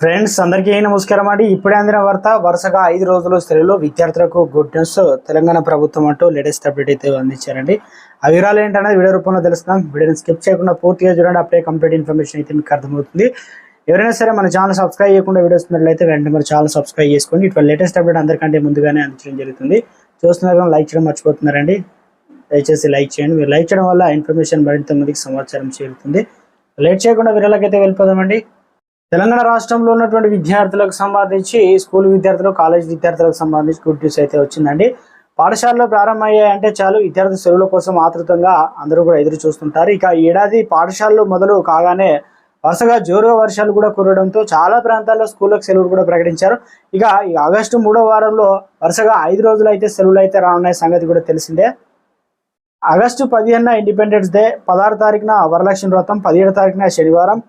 Friends అందరికీ నమస్కారం అండి. ఇప్పుడే అందిన వార్త వరుసగా ఐదు రోజులు సెలవులు విద్యార్థులకు గుడ్ న్యూస్ తెలంగాణ ప్రభుత్వం అంటూ లేటెస్ట్ అప్డేట్ అయితే అందించారండి. ఆ వివరాలు ఏంటనేది వీడియో రూపంలో తెలుస్తున్నాం వీడియోని స్కిప్ చేయకుండా పూర్తిగా చూడండి. అప్పుడే కంప్లీట్ ఇన్ఫర్మేషన్ అయితే మీకు అర్థమవుతుంది. ఎవరైనా సరే మన ఛానల్ సబ్స్క్రైబ్ చేయకుండా వీడియోస్ ఉన్నట్లయితే వెంటనే మన ఛానల్ సబ్స్క్రైబ్ చేసుకొని ఇటువంటి లేటెస్ట్ అప్డేట్ అందరికంటే ముందుగానే అందించడం జరుగుతుంది. చూస్తున్నారు లైక్ చేయడం మర్చిపోతున్నారండి. దయచేసి లైక్ చేయండి. మీరు లైక్ చేయడం వల్ల ఇన్ఫర్మేషన్ మరింత మందికి సమాచారం చేరుతుంది. లేట్ చేయకుండా వీరలకైతే వెళ్ళిపోదామండి. తెలంగాణ రాష్ట్రంలో ఉన్నటువంటి విద్యార్థులకు సంబంధించి స్కూల్ విద్యార్థులు కాలేజ్ విద్యార్థులకు సంబంధించి గుడ్ న్యూస్ అయితే వచ్చిందండి. పాఠశాలలో ప్రారంభమయ్యాయంటే చాలు విద్యార్థి సెలవుల కోసం ఆతృతంగా అందరూ కూడా ఎదురు చూస్తుంటారు. ఇక ఏడాది పాఠశాలలు మొదలు కాగానే వరుసగా జోరుగా వర్షాలు కూడా కురవడంతో చాలా ప్రాంతాల్లో స్కూళ్ళకు సెలవులు కూడా ప్రకటించారు. ఇక ఈ ఆగస్టు మూడో వారంలో వరుసగా ఐదు రోజులు అయితే సెలవులు అయితే రానున్న సంగతి కూడా తెలిసిందే. ఆగస్టు పదిహేనున ఇండిపెండెన్స్ డే పదహారు తారీఖున వరలక్ష్మి వ్రతం పదిహేడు తారీఖున శనివారం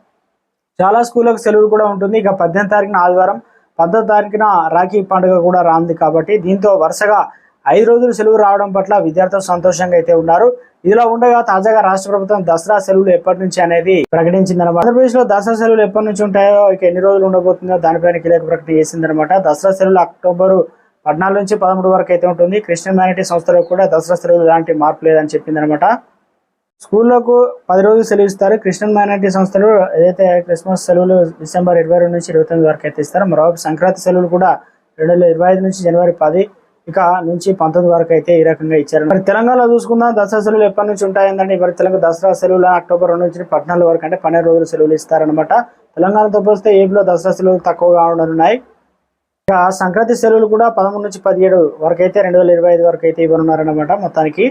చాలా స్కూళ్ళకు సెలవు కూడా ఉంటుంది. ఇక పద్దెనిమిది తారీఖున ఆదివారం పద్దెనిమిది తారీఖున రాఖీ పండుగ కూడా రానుంది కాబట్టి దీంతో వరుసగా ఐదు రోజులు సెలవు రావడం పట్ల విద్యార్థులు సంతోషంగా అయితే ఉన్నారు. ఇదిలా ఉండగా తాజాగా రాష్ట్ర ప్రభుత్వం దసరా సెలవులు ఎప్పటి నుంచి అనేది ప్రకటించిందనమాట ఆంధ్రప్రదేశ్లో దసరా సెలవులు ఎప్పటి నుంచి ఉంటాయో ఇక ఎన్ని రోజులు ఉండబోతుందో దానిపైన కీలక ప్రకటన చేసిందనమాట దసరా సెలవులు అక్టోబర్ పద్నాలుగు నుంచి పదమూడు వరకు అయితే ఉంటుంది. క్రిస్టియన్ హ్యుమానిటీ సంస్థలో కూడా దసరా సెలవులు ఎలాంటి మార్పు లేదని చెప్పిందనమాట స్కూళ్ళకు పది రోజులు సెలవు ఇస్తారు క్రిస్టియన్ మైనార్టీ సంస్థలు ఏదైతే క్రిస్మస్ సెలవులు డిసెంబర్ ఇరవై రెండు నుంచి ఇరవై తొమ్మిది వరకు అయితే ఇస్తారు మరోవైపు సంక్రాంతి సెలవులు కూడా రెండు వేల ఇరవై ఐదు నుంచి జనవరి పది ఇక నుంచి పంతొమ్మిది వరకు అయితే ఈ రకంగా ఇచ్చారు. మరి తెలంగాణలో చూసుకుందాం. దసరా సెలవులు ఎప్పటి నుంచి ఉంటాయంటే మరి తెలంగాణ దసరా సెలవులు అక్టోబర్ రెండు నుంచి పద్నాలుగు వరకు అంటే పన్నెండు రోజులు సెలవులు ఇస్తారనమాట తెలంగాణతో పోస్తే ఏపీలో దసరా సెలవులు తక్కువగా ఉండనున్నాయి ఇక సంక్రాంతి సెలవులు కూడా పదమూడు నుంచి పదిహేడు వరకు అయితే రెండు వేల ఇరవై ఐదు వరకు అయితే ఇవ్వనున్నారనమాట మొత్తానికి.